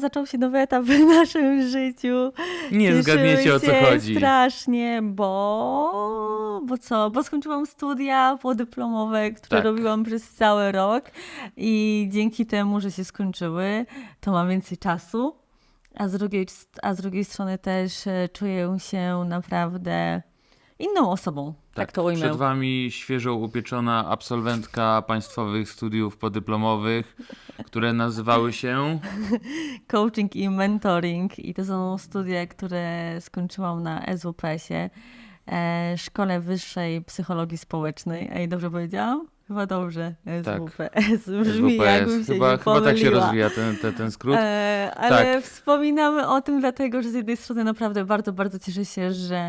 zaczął się nowy etap w naszym życiu. Nie Cieszymy zgadniecie o co chodzi. strasznie, bo... Bo co? Bo skończyłam studia podyplomowe, które Tak. robiłam przez cały rok i dzięki temu, że się skończyły, to mam więcej czasu. A z drugiej, a z drugiej strony też czuję się naprawdę inną osobą, tak, to ujmę. Przed wami świeżo upieczona absolwentka państwowych studiów podyplomowych, które nazywały się coaching i mentoring. I to są studia, które skończyłam na SWPS-ie, e, Szkole Wyższej Psychologii Społecznej. Ej, dobrze powiedziałam? Chyba dobrze. SWPS. Brzmi jakbym się Chyba, nie chyba tak się rozwija ten, ten, ten skrót. E, ale Tak. wspominamy o tym dlatego, że z jednej strony naprawdę bardzo, bardzo cieszę się, że,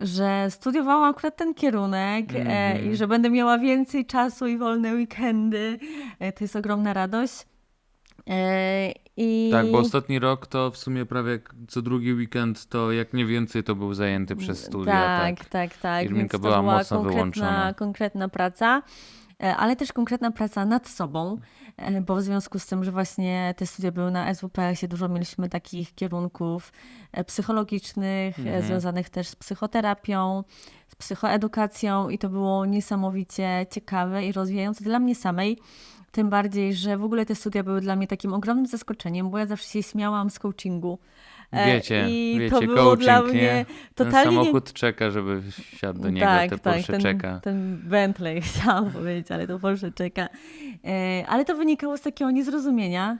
że studiowałam akurat ten kierunek e, Mhm. i że będę miała więcej czasu i wolne weekendy. E, to jest ogromna radość. E, i... Tak, bo ostatni rok to w sumie prawie co drugi weekend, to jak nie więcej, to był zajęty przez studia. Tak, Tak, tak, tak. Irminka Więc to była była mocno konkretna, wyłączona. konkretna praca, ale też konkretna praca nad sobą, bo w związku z tym, że właśnie te studia były na SWPS-ie, dużo mieliśmy takich kierunków e, psychologicznych, e, Mhm. związanych też z psychoterapią, z psychoedukacją i to było niesamowicie ciekawe i rozwijające dla mnie samej. Tym bardziej, że w ogóle te studia były dla mnie takim ogromnym zaskoczeniem, bo ja zawsze się śmiałam z coachingu. E, Wiecie, I wiecie, to było coaching, dla nie? mnie Ten totalnie nie- samochód czeka, żeby wsiadł do niego, tak, te tak, Porsche ten, czeka. ten Bentley chciałam powiedzieć, ale to Porsche czeka. E, ale to wynikało z takiego niezrozumienia.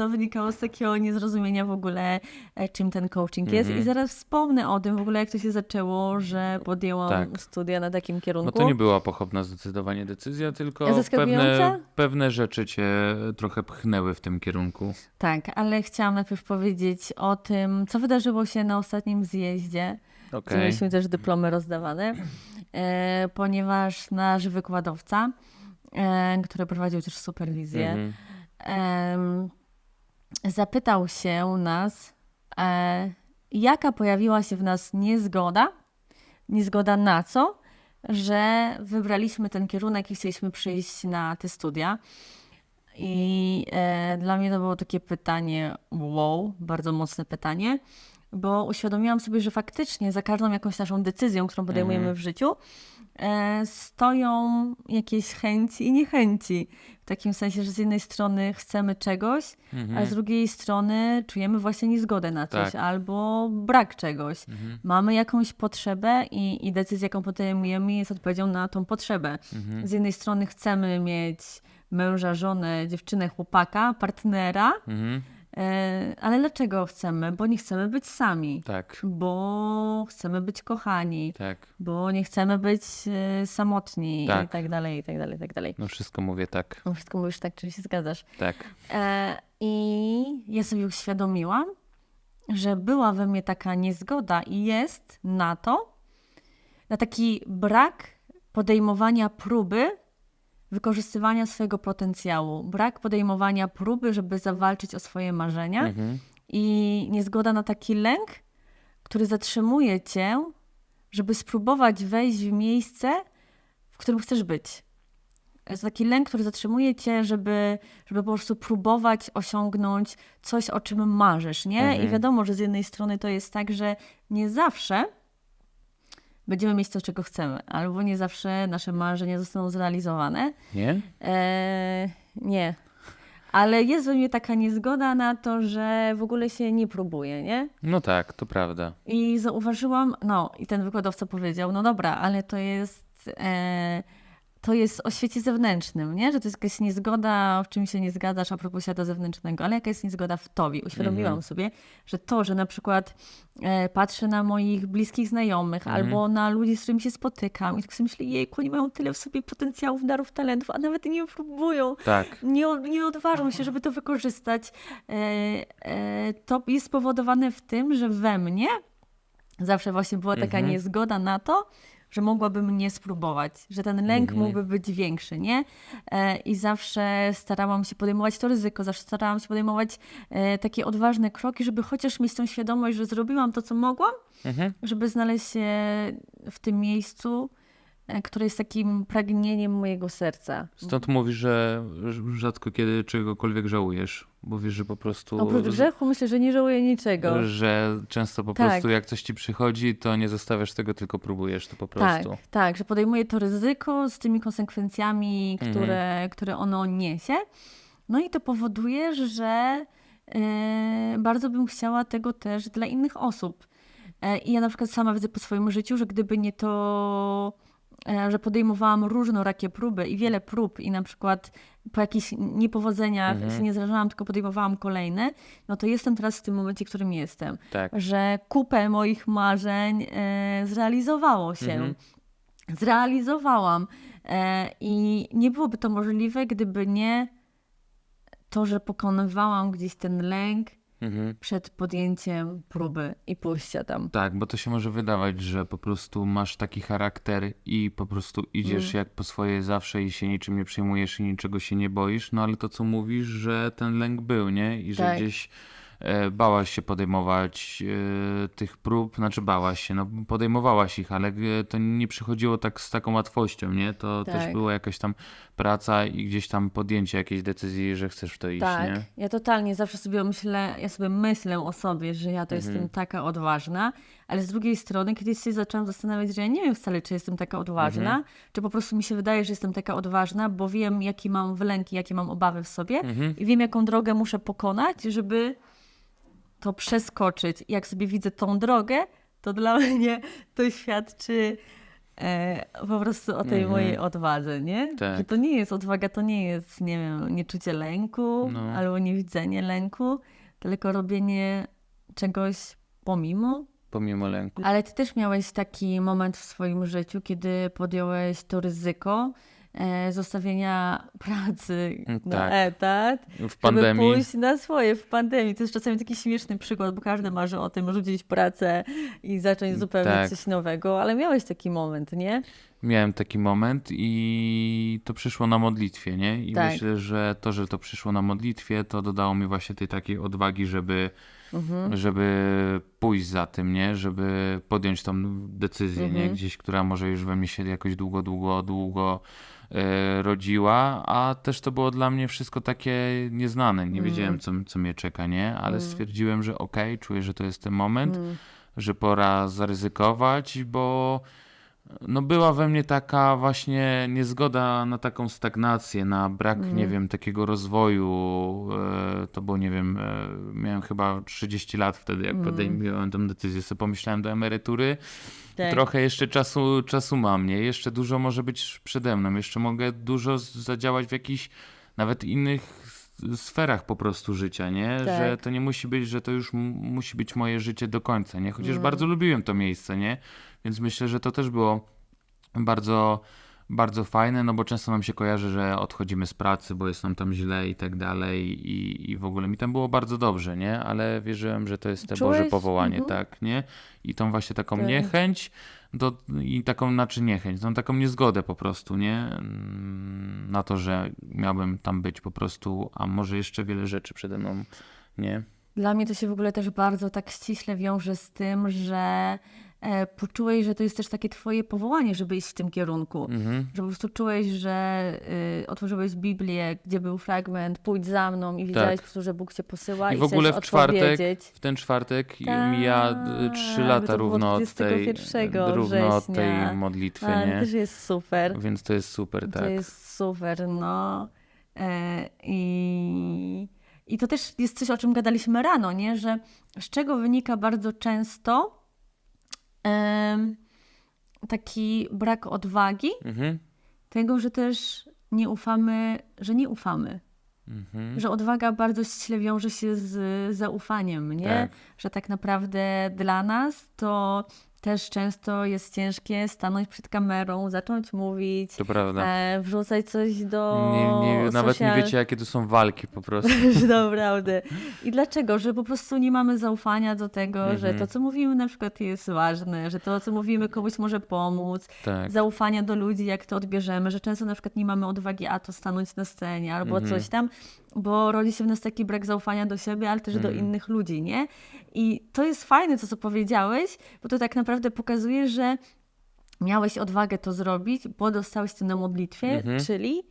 To wynikało z takiego niezrozumienia w ogóle, e, czym ten coaching jest. Mhm. I zaraz wspomnę o tym w ogóle, jak to się zaczęło, że podjęłam Tak. studia na takim kierunku. No to nie była pochopna zdecydowanie decyzja, tylko pewne, pewne rzeczy cię trochę pchnęły w tym kierunku. Tak, ale chciałam najpierw powiedzieć o tym, co wydarzyło się na ostatnim zjeździe. gdzie Okej. mieliśmy też dyplomy rozdawane, e, ponieważ nasz wykładowca, e, który prowadził też superwizję, Mhm. em, zapytał się nas, e, jaka pojawiła się w nas niezgoda, niezgoda na co, że wybraliśmy ten kierunek i chcieliśmy przyjść na te studia. I e, dla mnie to było takie pytanie, wow, bardzo mocne pytanie, bo uświadomiłam sobie, że faktycznie za każdą jakąś naszą decyzją, którą podejmujemy Mhm. w życiu, e, stoją jakieś chęci i niechęci. W takim sensie, że z jednej strony chcemy czegoś, a Mhm. z drugiej strony czujemy właśnie niezgodę na coś Tak. albo brak czegoś. Mhm. Mamy jakąś potrzebę i, i decyzja, jaką podejmujemy, jest odpowiedzią na tą potrzebę. Z jednej strony chcemy mieć męża, żonę, dziewczynę, chłopaka, partnera, Mhm. E, ale dlaczego chcemy? Bo nie chcemy być sami, Tak, bo chcemy być kochani, tak. bo nie chcemy być e, samotni i Tak. tak dalej, i tak dalej, i tak dalej. No wszystko mówię tak, No wszystko mówisz tak, czy się zgadzasz? tak. E, I ja sobie uświadomiłam, że była we mnie taka niezgoda i jest na to, na taki brak podejmowania próby wykorzystywania swojego potencjału, brak podejmowania próby, żeby zawalczyć o swoje marzenia Mhm. i niezgoda na taki lęk, który zatrzymuje cię, żeby spróbować wejść w miejsce, w którym chcesz być. Jest taki lęk, który zatrzymuje cię, żeby, żeby po prostu próbować osiągnąć coś, o czym marzysz, nie? Mhm. I wiadomo, że z jednej strony to jest tak, że nie zawsze będziemy mieć to, czego chcemy, albo nie zawsze nasze marzenia zostaną zrealizowane. Nie? Eee, nie. Ale jest we mnie taka niezgoda na to, że w ogóle się nie próbuje, nie? No tak, to prawda. I zauważyłam, no i ten wykładowca powiedział, no dobra, ale to jest, e, to jest o świecie zewnętrznym, nie? Że to jest jakaś niezgoda, w czym się nie zgadzasz a propos świata zewnętrznego, ale jaka jest niezgoda w tobie? Uświadomiłam Mhm. sobie, że to, że na przykład e, patrzę na moich bliskich znajomych Mhm. albo na ludzi, z którymi się spotykam i tak sobie myślę, jejku, oni mają tyle w sobie potencjałów, darów, talentów, a nawet nie próbują Tak. nie, nie odważą się, żeby to wykorzystać. E, e, to jest spowodowane w tym, że we mnie zawsze właśnie była taka Mhm. niezgoda na to, że mogłabym nie spróbować, że ten lęk Mhm. mógłby być większy, nie? E, I zawsze starałam się podejmować to ryzyko, zawsze starałam się podejmować e, takie odważne kroki, żeby chociaż mieć tą świadomość, że zrobiłam to, co mogłam, Mhm. żeby znaleźć się w tym miejscu, które jest takim pragnieniem mojego serca. Stąd mówisz, że rzadko kiedy czegokolwiek żałujesz, bo wiesz, że po prostu... Oprócz grzechu myślę, że nie żałuję niczego. Że często po Tak. prostu jak coś ci przychodzi, to nie zostawiasz tego, tylko próbujesz to po Tak, prostu. tak, że podejmuję to ryzyko z tymi konsekwencjami, Mhm. które, które ono niesie. No i to powoduje, że e, bardzo bym chciała tego też dla innych osób. E, I ja na przykład sama widzę po swoim życiu, że gdyby nie to, e, że podejmowałam różnorakie próby i wiele prób i na przykład po jakichś niepowodzeniach Mhm. się nie zależałam, tylko podejmowałam kolejne, no to jestem teraz w tym momencie, w którym jestem. Tak. Że kupę moich marzeń e, zrealizowało się Mhm. zrealizowałam. E, I nie byłoby to możliwe, gdyby nie to, że pokonywałam gdzieś ten lęk Mhm. przed podjęciem próby i pójścia tam. Tak, bo to się może wydawać, że po prostu masz taki charakter i po prostu idziesz Mm. jak po swoje zawsze i się niczym nie przejmujesz i niczego się nie boisz, no ale to co mówisz, że ten lęk był, nie? I że Tak. gdzieś bałaś się podejmować e, tych prób, znaczy bałaś się, no podejmowałaś ich, ale e, to nie przychodziło tak z taką łatwością, nie? To Tak. też była jakaś tam praca i gdzieś tam podjęcie jakiejś decyzji, że chcesz w to iść, Tak, nie? ja totalnie zawsze sobie myślę, ja sobie myślę o sobie, że ja to Mhm. jestem taka odważna, ale z drugiej strony kiedyś się zaczęłam zastanawiać, że ja nie wiem wcale, czy jestem taka odważna, Mhm. czy po prostu mi się wydaje, że jestem taka odważna, bo wiem, jakie mam wylęki, jakie mam obawy w sobie Mhm. i wiem, jaką drogę muszę pokonać, żeby to przeskoczyć. I Jak sobie widzę tą drogę, to dla mnie to świadczy e, po prostu o tej Mhm. mojej odwadze, nie? Tak. Że to nie jest odwaga, to nie jest, nie wiem, nieczucie lęku No. albo niewidzenie lęku, tylko robienie czegoś pomimo. Pomimo lęku. Ale ty też miałeś taki moment w swoim życiu, kiedy podjąłeś to ryzyko zostawienia pracy Mm, na tak. etat, W żeby pandemii. pójść na swoje w pandemii. To jest czasami taki śmieszny przykład, bo każdy marzy o tym rzucić pracę i zacząć zupełnie Tak. coś nowego, ale miałeś taki moment, nie? Miałem taki moment i to przyszło na modlitwie, nie? I Tak. myślę, że to, że to przyszło na modlitwie, to dodało mi właśnie tej takiej odwagi, żeby, Mhm. żeby pójść za tym, nie? Żeby podjąć tą decyzję, nie? Mhm. Gdzieś, która może już we mnie się jakoś długo, długo, długo e, rodziła, a też to było dla mnie wszystko takie nieznane. Nie wiedziałem, co, co mnie czeka, nie? Ale stwierdziłem, że okej, czuję, że to jest ten moment, że pora zaryzykować, bo no była we mnie taka właśnie niezgoda na taką stagnację, na brak, nie wiem, takiego rozwoju. E, to było, nie wiem, e, miałem chyba 30 lat wtedy, jak podejmowałem tę decyzję. Sobie pomyślałem do emerytury. Tak. Trochę jeszcze czasu, czasu mam, nie? Jeszcze dużo może być przede mną. Jeszcze mogę dużo zadziałać w jakichś nawet innych sferach po prostu życia, nie? Tak. Że to nie musi być, że to już musi być moje życie do końca, nie? Chociaż bardzo lubiłem to miejsce, nie? Więc myślę, że to też było bardzo, bardzo fajne, no bo często nam się kojarzy, że odchodzimy z pracy, bo jest nam tam źle i tak dalej i, i w ogóle mi tam było bardzo dobrze, nie? Ale wierzyłem, że to jest te Boże Czułeś? powołanie, Mhm. tak, nie? I tą właśnie taką Tak. niechęć do, i taką, znaczy niechęć, tą taką niezgodę po prostu, nie? Mm, Na to, że miałbym tam być po prostu, a może jeszcze wiele rzeczy przede mną, nie? Dla mnie to się w ogóle też bardzo tak ściśle wiąże z tym, że poczułeś, że to jest też takie twoje powołanie, żeby iść w tym kierunku. Mhm. Że po prostu czułeś, że y, otworzyłeś Biblię, gdzie był fragment, pójdź za mną i wiedziałeś po prostu, że Bóg cię posyła Tak. I w ogóle w czwartek, w ten czwartek Tak, mija y, trzy lata to równo od tej, 21 równo od września. tej modlitwy, A, nie? też jest super. Więc to jest super, To tak. jest super, no. E, i, I to też jest coś, o czym gadaliśmy rano, nie? Że z czego wynika bardzo często taki brak odwagi, Mhm. tego, że też nie ufamy, że nie ufamy. Mhm. Że odwaga bardzo ściśle wiąże się z zaufaniem, nie? Tak. Że tak naprawdę dla nas to też często jest ciężkie stanąć przed kamerą, zacząć mówić, To prawda. e, wrzucać coś do Nie, nie, nawet nie social- wiecie, jakie to są walki po prostu. naprawdę. I dlaczego? Że po prostu nie mamy zaufania do tego, że Mhm. to, co mówimy na przykład jest ważne, że to, co mówimy komuś może pomóc, Tak. zaufania do ludzi, jak to odbierzemy, że często na przykład nie mamy odwagi, a to stanąć na scenie albo Mhm. coś tam, bo rodzi się w nas taki brak zaufania do siebie, ale też do Mhm. innych ludzi, nie? I to jest fajne, to co powiedziałeś, bo to tak naprawdę pokazuje, że miałeś odwagę to zrobić, bo dostałeś to na modlitwie, Mhm. czyli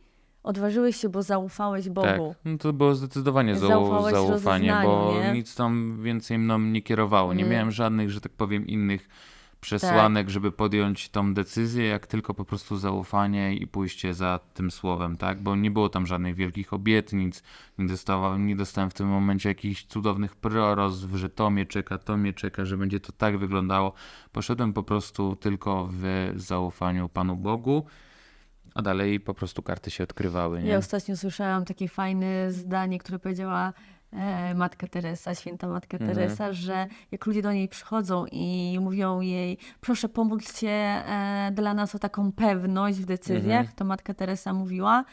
odważyłeś się, bo zaufałeś Tak, Bogu. no to było zdecydowanie zau zaufanie, bo nie? nic tam więcej mną nie kierowało. Nie Mm. miałem żadnych, że tak powiem, innych przesłanek, żeby podjąć tą decyzję, jak tylko po prostu zaufanie i pójście za tym słowem, tak? Bo nie było tam żadnych wielkich obietnic, nie dostałem, nie dostałem w tym momencie jakichś cudownych proroctw, że to mnie czeka, to mnie czeka, że będzie to tak wyglądało. Poszedłem po prostu tylko w zaufaniu Panu Bogu, a dalej po prostu karty się odkrywały, nie? Ja ostatnio słyszałam takie fajne zdanie, które powiedziała e, Matka Teresa, święta Matka Mhm. Teresa, że jak ludzie do niej przychodzą i mówią jej, proszę pomódl się e, dla nas o taką pewność w decyzjach, Mhm. to Matka Teresa mówiła,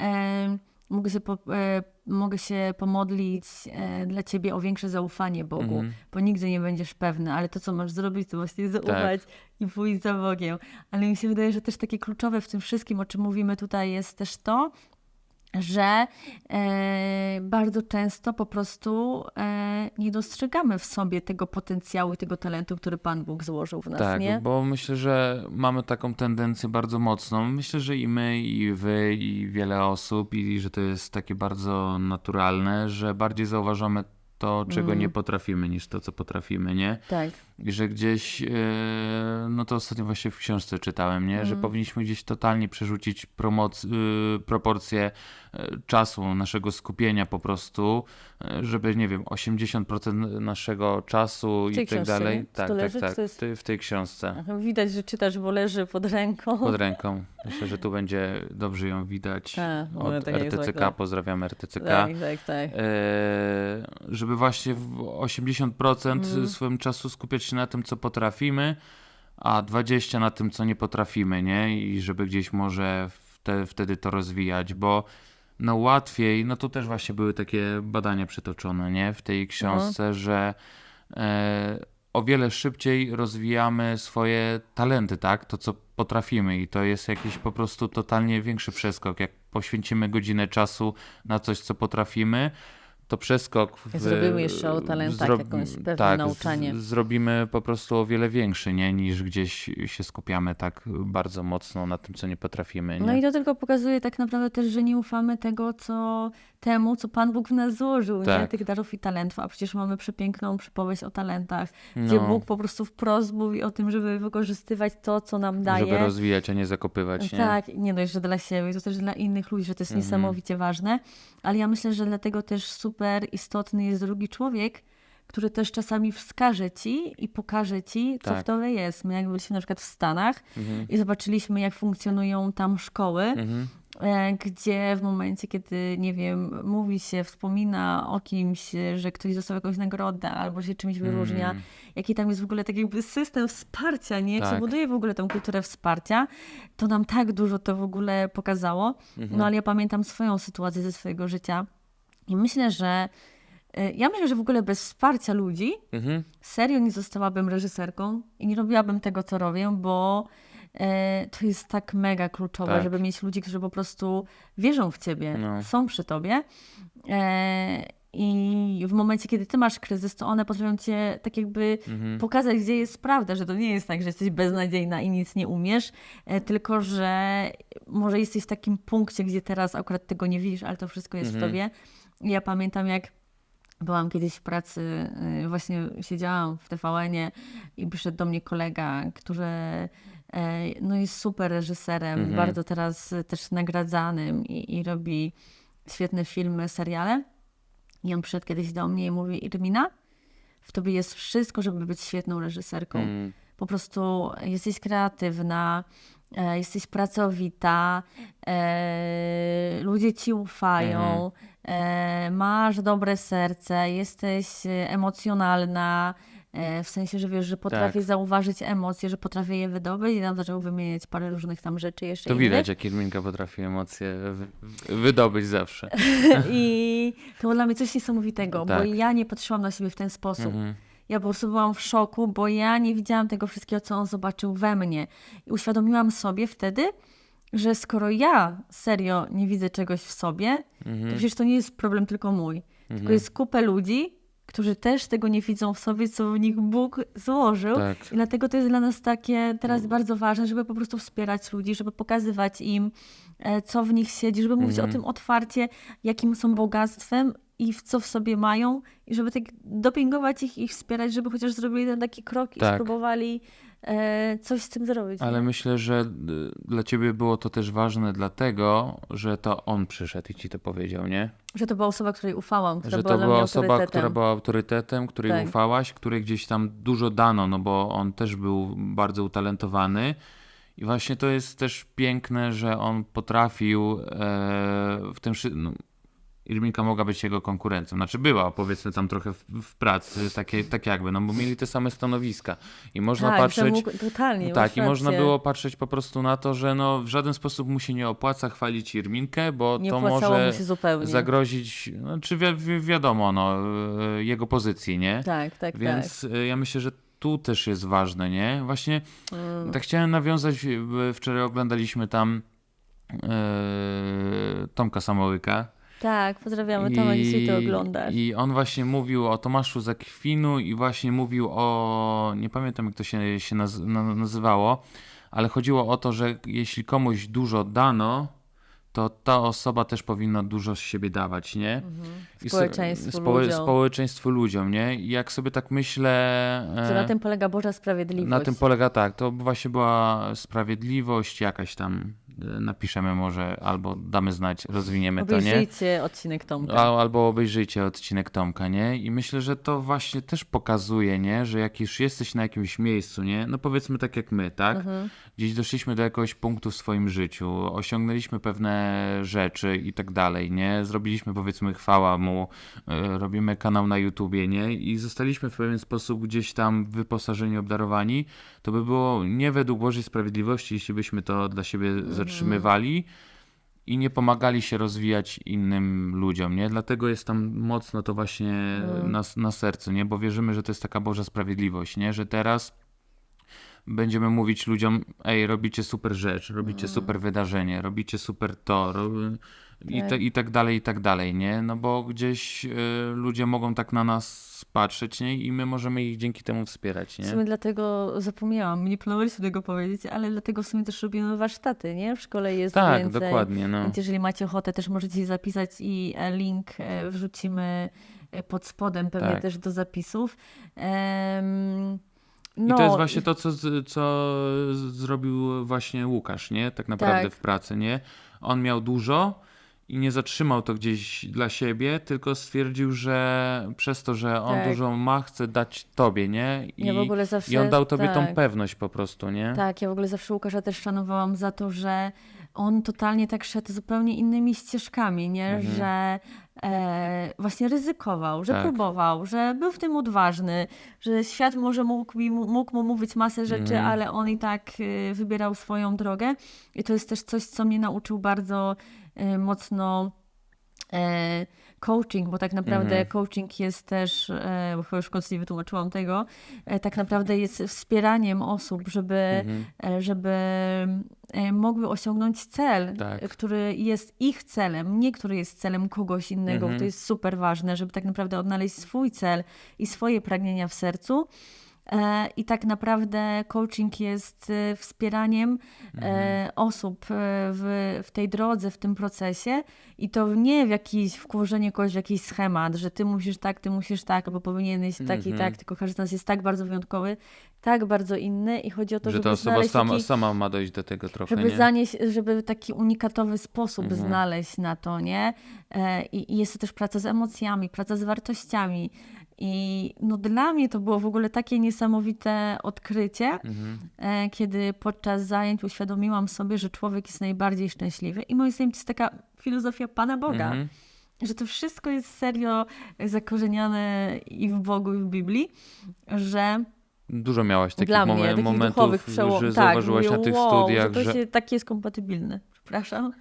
e, mogę, się po, mogę się pomodlić dla ciebie o większe zaufanie Bogu, Mhm. bo nigdy nie będziesz pewny, ale to, co masz zrobić, to właśnie zaufać i pójść za Bogiem. Ale mi się wydaje, że też takie kluczowe w tym wszystkim, o czym mówimy tutaj, jest też to, że e, bardzo często po prostu e, nie dostrzegamy w sobie tego potencjału i tego talentu, który Pan Bóg złożył w nas, Tak, nie? bo myślę, że mamy taką tendencję bardzo mocną. Myślę, że i my, i wy, i wiele osób, i że to jest takie bardzo naturalne, że bardziej zauważamy to, czego Mm. nie potrafimy, niż to, co potrafimy, nie? Tak. I że gdzieś, e, no to ostatnio właśnie w książce czytałem, nie? Że Mm. powinniśmy gdzieś totalnie przerzucić promoc- y, proporcje e, czasu, naszego skupienia po prostu, e, żeby, nie wiem, 80% naszego czasu i tak dalej. Tak, to tak, leży? tak. Jest? W tej książce. Widać, że czytasz, bo leży pod ręką. Pod ręką. Myślę, że tu będzie dobrze ją widać. A, no, Od tak RTCK, zwykle. pozdrawiam RTCK. Tak, tak, tak. E, żeby właśnie w 80% Mm. swojego czasu skupiać się na tym, co potrafimy, a 20% na tym, co nie potrafimy, nie? I żeby gdzieś może wte, wtedy to rozwijać, bo no łatwiej, no tu też właśnie były takie badania przytoczone, nie? W tej książce, że e, o wiele szybciej rozwijamy swoje talenty, tak? To, co potrafimy i to jest jakiś po prostu totalnie większy przeskok. Jak poświęcimy godzinę czasu na coś, co potrafimy, to przeskok w, Zrobimy jeszcze o talentach jakąś pewne tak, nauczanie. Z, zrobimy po prostu o wiele większy, nie? Niż gdzieś się skupiamy tak bardzo mocno na tym, co nie potrafimy, nie? No i to tylko pokazuje tak naprawdę też, że nie ufamy tego, co temu, co Pan Bóg w nas złożył, nie? Tak. tych darów i talentów. A przecież mamy przepiękną przypowieść o talentach, gdzie No, Bóg po prostu wprost mówi o tym, żeby wykorzystywać to, co nam daje. żeby rozwijać, a nie zakopywać, nie? Tak, nie dość, że dla siebie, to też dla innych ludzi, że to jest Mhm. niesamowicie ważne. Ale ja myślę, że dlatego też super istotny jest drugi człowiek, który też czasami wskaże ci i pokaże ci, co Tak. w tobie jest. My jak byliśmy na przykład w Stanach Mhm. i zobaczyliśmy, jak funkcjonują tam szkoły, Mhm. e, gdzie w momencie, kiedy, nie wiem, mówi się, wspomina o kimś, że ktoś dostał jakąś nagrodę albo się czymś wyróżnia, Mm. jaki tam jest w ogóle tak jakby system wsparcia, nie? Jak się Tak. buduje w ogóle tą kulturę wsparcia, to nam tak dużo to w ogóle pokazało. Mhm. No ale ja pamiętam swoją sytuację ze swojego życia i myślę, że e, ja myślę, że w ogóle bez wsparcia ludzi Mhm. serio nie zostałabym reżyserką i nie robiłabym tego, co robię, bo e, to jest tak mega kluczowe, Tak. żeby mieć ludzi, którzy po prostu wierzą w ciebie, No. są przy tobie. E, I w momencie, kiedy ty masz kryzys, to one potrafią cię tak jakby Mhm. pokazać, gdzie jest prawda, że to nie jest tak, że jesteś beznadziejna i nic nie umiesz, e, tylko że może jesteś w takim punkcie, gdzie teraz akurat tego nie widzisz, ale to wszystko jest w Mhm. tobie. Ja pamiętam, jak byłam kiedyś w pracy, y, właśnie siedziałam w TVN-ie i przyszedł do mnie kolega, który e, no jest super reżyserem, Mhm. bardzo teraz też nagradzanym i, i robi świetne filmy, seriale. I on przyszedł kiedyś do mnie i mówi, Irmina, w tobie jest wszystko, żeby być świetną reżyserką. Mm. Po prostu jesteś kreatywna, e, jesteś pracowita, e, ludzie ci ufają, e, masz dobre serce, jesteś e, emocjonalna, e, w sensie, że wiesz, że potrafię Tak. zauważyć emocje, że potrafię je wydobyć i tam zaczął wymieniać parę różnych tam rzeczy jeszcze To innych. widać, jak Irminka potrafi emocje wy- wydobyć zawsze. I to było dla mnie coś niesamowitego, bo Tak. ja nie patrzyłam na siebie w ten sposób. Mhm. Ja po prostu byłam w szoku, bo ja nie widziałam tego wszystkiego, co on zobaczył we mnie. I uświadomiłam sobie wtedy, że skoro ja serio nie widzę czegoś w sobie, to Mhm. przecież to nie jest problem tylko mój. Tylko Mhm. jest kupę ludzi, którzy też tego nie widzą w sobie, co w nich Bóg złożył. Tak. I dlatego to jest dla nas takie teraz bardzo ważne, żeby po prostu wspierać ludzi, żeby pokazywać im, e, co w nich siedzi, żeby mówić Mhm. o tym otwarcie, jakim są bogactwem i w co w sobie mają, i żeby tak dopingować ich i wspierać, żeby chociaż zrobili ten taki krok i Tak. spróbowali e, coś z tym zrobić. Ale nie? myślę, że y, dla ciebie było to też ważne dlatego, że to on przyszedł i ci to powiedział, nie? Że to była osoba, której ufałam, która Że była to była osoba, która była autorytetem, której Tak. ufałaś, której gdzieś tam dużo dano, no bo on też był bardzo utalentowany. I właśnie to jest też piękne, że on potrafił e, w tym. No, Irminka mogła być jego konkurencją. Znaczy była, powiedzmy tam trochę w, w pracy, takie, tak jakby, no bo mieli te same stanowiska. I można tak, patrzeć. mógł, totalnie, tak, i można było patrzeć po prostu na to, że no w żaden sposób mu się nie opłaca chwalić Irminkę, bo Nie to może zagrozić, no, czy wi wi wiadomo, no, e, jego pozycji, nie? Tak, tak, Więc e, ja myślę, że tu też jest ważne, nie? Właśnie tak. Mm. tak chciałem nawiązać, w- wczoraj oglądaliśmy tam e, Tomka Samołyka. Tak, pozdrawiamy Tomek, jeśli to oglądasz. I on właśnie mówił o Tomaszu Zakwinu i właśnie mówił o, nie pamiętam jak to się, się naz, na, nazywało, ale chodziło o to, że jeśli komuś dużo dano, to ta osoba też powinna dużo z siebie dawać, nie? I so- Społeczeństwu, społe- ludziom. Społeczeństwu ludziom, nie? I jak sobie tak myślę... Że na e, tym polega Boża sprawiedliwość. na tym polega tak, to właśnie była sprawiedliwość jakaś tam, e, napiszemy może, albo damy znać, rozwiniemy to, nie? Obejrzyjcie odcinek Tomka. Al- Albo obejrzyjcie odcinek Tomka, nie? I myślę, że to właśnie też pokazuje, nie? Że jak już jesteś na jakimś miejscu, nie? No powiedzmy tak jak my, tak? Mhm. Gdzieś doszliśmy do jakiegoś punktu w swoim życiu, osiągnęliśmy pewne rzeczy i tak dalej, nie? Zrobiliśmy powiedzmy chwała mu, e, robimy kanał na YouTubie, nie? I zostaliśmy w pewien sposób gdzieś tam wyposażeni, obdarowani, to by było nie według Bożej Sprawiedliwości, jeśli byśmy to dla siebie zatrzymywali i nie pomagali się rozwijać innym ludziom, nie? Dlatego jest tam mocno to właśnie na, na sercu, nie? Bo wierzymy, że to jest taka Boża Sprawiedliwość, nie? Że teraz będziemy mówić ludziom, ej, robicie super rzecz, robicie super wydarzenie, robicie super to, ro... i, Tak. te, i tak dalej, i tak dalej, nie? No bo gdzieś y, ludzie mogą tak na nas patrzeć, nie? I my możemy ich dzięki temu wspierać, W nie? sumie dlatego zapomniałam, nie planowaliśmy tego powiedzieć, ale dlatego w sumie też robimy warsztaty, nie? W szkole jest Tak, więcej. dokładnie, no. Więc jeżeli macie ochotę, też możecie się zapisać i e, link e, wrzucimy e, pod spodem pewnie Tak. też do zapisów. Em, no, I to jest właśnie to, co, co zrobił właśnie Łukasz, nie? Tak naprawdę Tak. w pracy, nie? On miał dużo i nie zatrzymał to gdzieś dla siebie, tylko stwierdził, że przez to, że on Tak. dużo ma, chce dać tobie, nie? I, Ja w ogóle zawsze- I on dał tobie tą tak. pewność po prostu, nie? Tak, ja w ogóle zawsze Łukasza też szanowałam za to, że on totalnie tak szedł zupełnie innymi ścieżkami, nie? Że e, właśnie ryzykował, że Mhm. Tak. próbował, że był w tym odważny, że świat może mógł, mógł mu mówić masę rzeczy, Mhm. ale on i tak y, wybierał swoją drogę. I to jest też coś, co mnie nauczył bardzo y, mocno e, coaching, bo tak naprawdę Mhm. coaching jest też, e, bo chyba już w końcu nie wytłumaczyłam tego, e, tak naprawdę jest wspieraniem osób, żeby, Mhm. e, żeby mogły osiągnąć cel, Tak. który jest ich celem, nie który jest celem kogoś innego. Mhm. To jest super ważne, żeby tak naprawdę odnaleźć swój cel i swoje pragnienia w sercu. E, I tak naprawdę coaching jest e, wspieraniem e, osób e, w, w tej drodze, w tym procesie i to nie w jakiś wkłożenie kogoś w jakiś schemat, że ty musisz tak, ty musisz tak, albo powinieneś tak i Mhm. tak, tylko każdy z nas jest tak bardzo wyjątkowy, tak bardzo inny i chodzi o to, że żeby ta osoba sama, taki, sama ma dojść do tego trochę, żeby nie? zanieść, żeby taki unikatowy sposób Mhm. znaleźć na to, nie? I, I jest to też praca z emocjami, praca z wartościami. I no dla mnie to było w ogóle takie niesamowite odkrycie, Mhm. e, kiedy podczas zajęć uświadomiłam sobie, że człowiek jest najbardziej szczęśliwy. I moim zdaniem to jest taka filozofia Pana Boga, Mhm. że to wszystko jest serio zakorzenione i w Bogu, i w Biblii, że Dużo miałaś takich dla mnie, momen- takich momentów, duchowych przełomów, że tak, zauważyłaś mówię, na tych wow, studiach, że to że... się, takie jest kompatybilne. Przepraszam.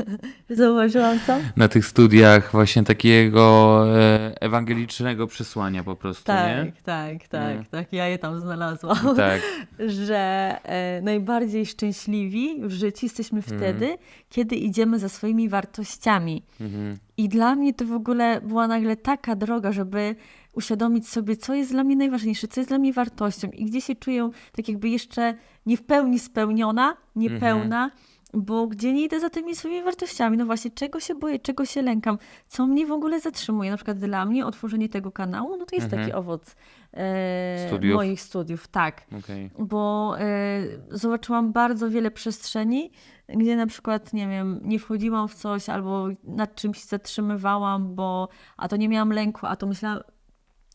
Zauważyłam co? Na tych studiach właśnie takiego e, ewangelicznego przesłania po prostu, nie? Tak, tak, tak, Nie. tak. Ja je tam znalazłam. Tak. że e, najbardziej szczęśliwi w życiu jesteśmy wtedy, kiedy idziemy za swoimi wartościami. Mhm. I dla mnie to w ogóle była nagle taka droga, żeby uświadomić sobie, co jest dla mnie najważniejsze, co jest dla mnie wartością i gdzie się czuję tak jakby jeszcze nie w pełni spełniona, niepełna, bo gdzie nie idę za tymi swoimi wartościami. No właśnie, czego się boję, czego się lękam, co mnie w ogóle zatrzymuje. Na przykład dla mnie otworzenie tego kanału, no to jest taki owoc e, Studiów. moich studiów, tak Okej. bo y, zobaczyłam bardzo wiele przestrzeni, gdzie na przykład, nie wiem, nie wchodziłam w coś albo nad czymś zatrzymywałam, bo a to nie miałam lęku, a to myślałam,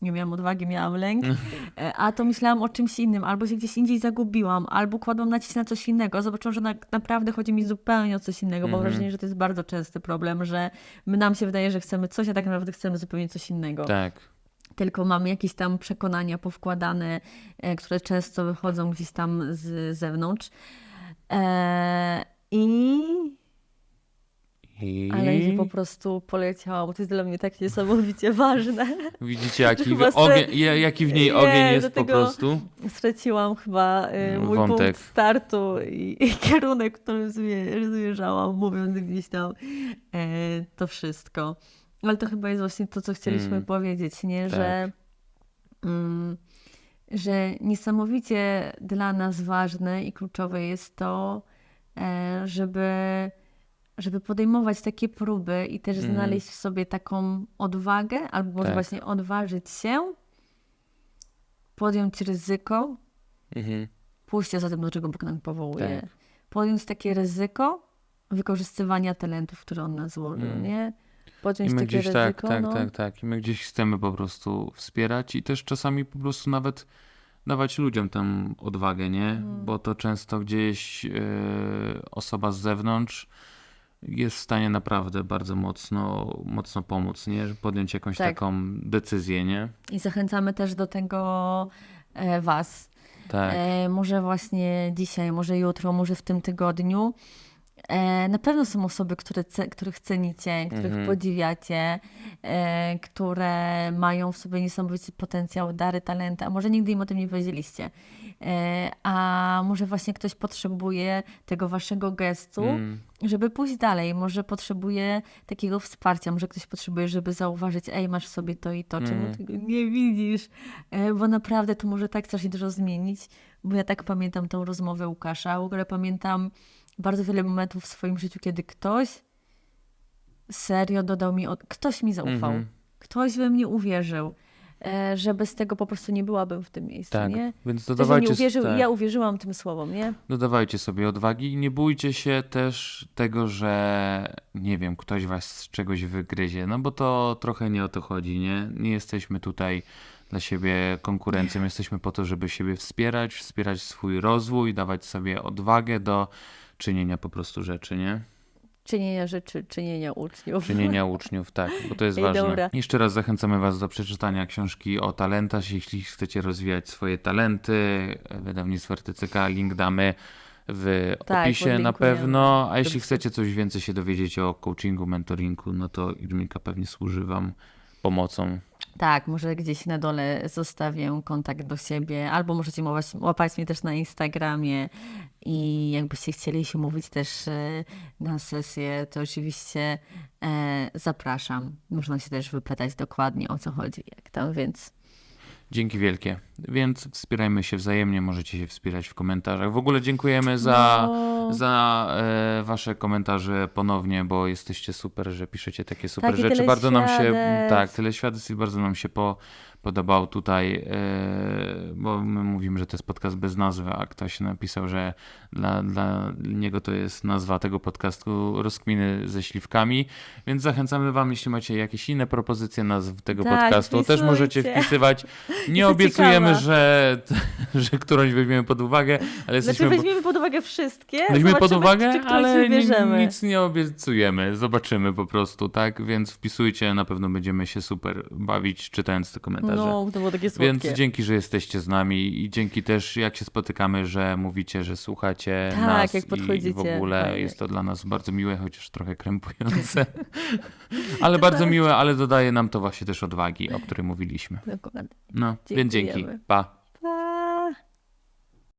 nie miałam odwagi, miałam lęk, e, a to myślałam o czymś innym, albo się gdzieś indziej zagubiłam, albo kładłam nacisk na coś innego. Zobaczyłam, że na, naprawdę chodzi mi zupełnie o coś innego, bo mam wrażenie, że to jest bardzo częsty problem, że my nam się wydaje, że chcemy coś, a tak naprawdę chcemy zupełnie coś innego Tak. tylko mamy jakieś tam przekonania powkładane, e, które często wychodzą gdzieś tam z zewnątrz. E, I I... ale i po prostu poleciała, bo to jest dla mnie tak niesamowicie ważne. Widzicie, jaki, w, ogień, ja- jaki w niej Nie, ogień jest po prostu. Straciłam chyba e, mój Wątek. punkt startu i, i kierunek, którym zmie- zmierzałam, mówiąc gdzieś tam e, to wszystko. Ale to chyba jest właśnie to, co chcieliśmy Mm. powiedzieć, nie? Tak. Że, mm, że niesamowicie dla nas ważne i kluczowe jest to, e, żeby, żeby podejmować takie próby i też Mhm. znaleźć w sobie taką odwagę, albo może Tak. właśnie odważyć się, podjąć ryzyko, Mhm. pójście za tym, do czego Bóg nam powołuje. Tak. Podjąć takie ryzyko wykorzystywania talentów, które On nas złożył, Mm. nie? Podjąć I my takie gdzieś tak, ryzyko, tak, no. tak, tak. I my gdzieś chcemy po prostu wspierać i też czasami po prostu nawet dawać ludziom tam odwagę, nie? Mm. Bo to często gdzieś e, osoba z zewnątrz jest w stanie naprawdę bardzo mocno, mocno pomóc, nie? Podjąć jakąś Tak. taką decyzję, nie? I zachęcamy też do tego e, Was. Tak. E, może właśnie dzisiaj, może jutro, może w tym tygodniu. E, na pewno są osoby, które których cenicie, których Mhm. podziwiacie, e, które mają w sobie niesamowity potencjał, dary, talenty, a może nigdy im o tym nie powiedzieliście. E, a może właśnie ktoś potrzebuje tego waszego gestu, Mm. żeby pójść dalej. Może potrzebuje takiego wsparcia, może ktoś potrzebuje, żeby zauważyć, ej, masz w sobie to i to, czemu Mm. tego nie widzisz? E, Bo naprawdę to może tak strasznie dużo zmienić, bo ja tak pamiętam tą rozmowę Łukasza, w ogóle pamiętam bardzo wiele momentów w swoim życiu, kiedy ktoś serio dodał mi, od... ktoś mi zaufał, Mhm. ktoś we mnie uwierzył, że bez tego po prostu nie byłabym w tym miejscu, Tak, nie? więc Ktoś dodawajcie, uwierzył tak, ja uwierzyłam tym słowom, nie? dodawajcie sobie odwagi i nie bójcie się też tego, że nie wiem, ktoś was z czegoś wygryzie, no bo to trochę nie o to chodzi, nie? Nie jesteśmy tutaj dla siebie konkurencją, jesteśmy po to, żeby siebie wspierać, wspierać swój rozwój, dawać sobie odwagę do czynienia po prostu rzeczy, nie? Czynienia rzeczy, czynienia uczniów. Czynienia uczniów, tak, bo to jest Ej, ważne. dobra. Jeszcze raz zachęcamy Was do przeczytania książki o talentach. Jeśli chcecie rozwijać swoje talenty, wydawnictwo RTCK, link damy w Tak, opisie na pewno. A jeśli chcecie coś więcej się dowiedzieć o coachingu, mentoringu, no to Irminka pewnie służy Wam pomocą. Tak, może gdzieś na dole zostawię kontakt do siebie, albo możecie łapać, łapać mnie też na Instagramie i jakbyście chcieli się mówić też e, na sesję, to oczywiście e, zapraszam. Można się też wypytać dokładnie o co chodzi, jak tam, więc Dzięki wielkie. Więc wspierajmy się wzajemnie, możecie się wspierać w komentarzach. W ogóle dziękujemy za, No. za e, wasze komentarze ponownie, bo jesteście super, że piszecie takie super rzeczy. Bardzo nam się, tak, tyle świadectw i bardzo nam się po, podobał tutaj, e, bo my mówimy, że to jest podcast bez nazwy, a ktoś napisał, że dla, dla niego to jest nazwa tego podcastu Rozkminy ze śliwkami, więc zachęcamy wam, jeśli macie jakieś inne propozycje nazw tego Tak, podcastu, też możecie wpisujcie. wpisywać Nie obiecujemy, ciekawa. że, że którąś weźmiemy pod uwagę, ale jesteśmy... Znaczy weźmiemy pod uwagę wszystkie, Weźmiemy pod uwagę, czy ale nic nie obiecujemy. Zobaczymy po prostu, tak? Więc wpisujcie, na pewno będziemy się super bawić czytając te komentarze. No, to było takie Więc słodkie. dzięki, że jesteście z nami i dzięki też, jak się spotykamy, że mówicie, że słuchacie Tak, nas jak i podchodzicie. w ogóle Fajnie. jest to dla nas bardzo miłe, chociaż trochę krępujące. ale bardzo miłe, ale dodaje nam to właśnie też odwagi, o której mówiliśmy. Dokładnie. No, więc dzięki. Pa.